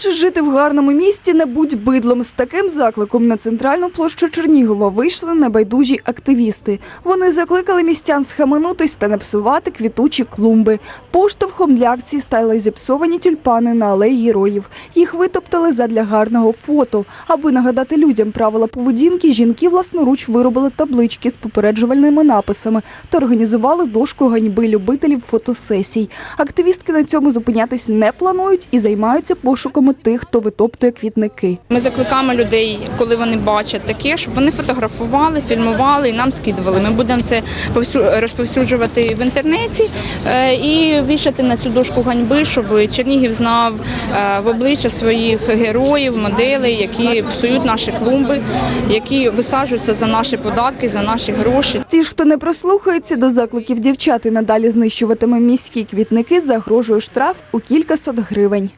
Хочеш жити в гарному місті, не будь бидлом. З таким закликом на центральну площу Чернігова вийшли небайдужі активісти. Вони закликали містян схаменутись та не псувати квітучі клумби. Поштовхом для акції стали зіпсовані тюльпани на алеї героїв. Їх витоптали задля гарного фото. Аби нагадати людям правила поведінки, жінки власноруч виробили таблички з попереджувальними написами та організували дошку ганьби любителів фотосесій. Активістки на цьому зупинятись не планують і займаються пошуками тих, хто витоптує квітники. Ми закликаємо людей, коли вони бачать таке, щоб вони фотографували, фільмували і нам скидували. Ми будемо це повсю- розповсюджувати в інтернеті е, і вішати на цю дошку ганьби, щоб Чернігів знав е, в обличчя своїх героїв, моделей, які псують наші клумби, які висаджуються за наші податки, за наші гроші. Ті ж, хто не прослухається до закликів дівчат і надалі знищуватиме міські квітники, загрожує штраф у кількасот гривень.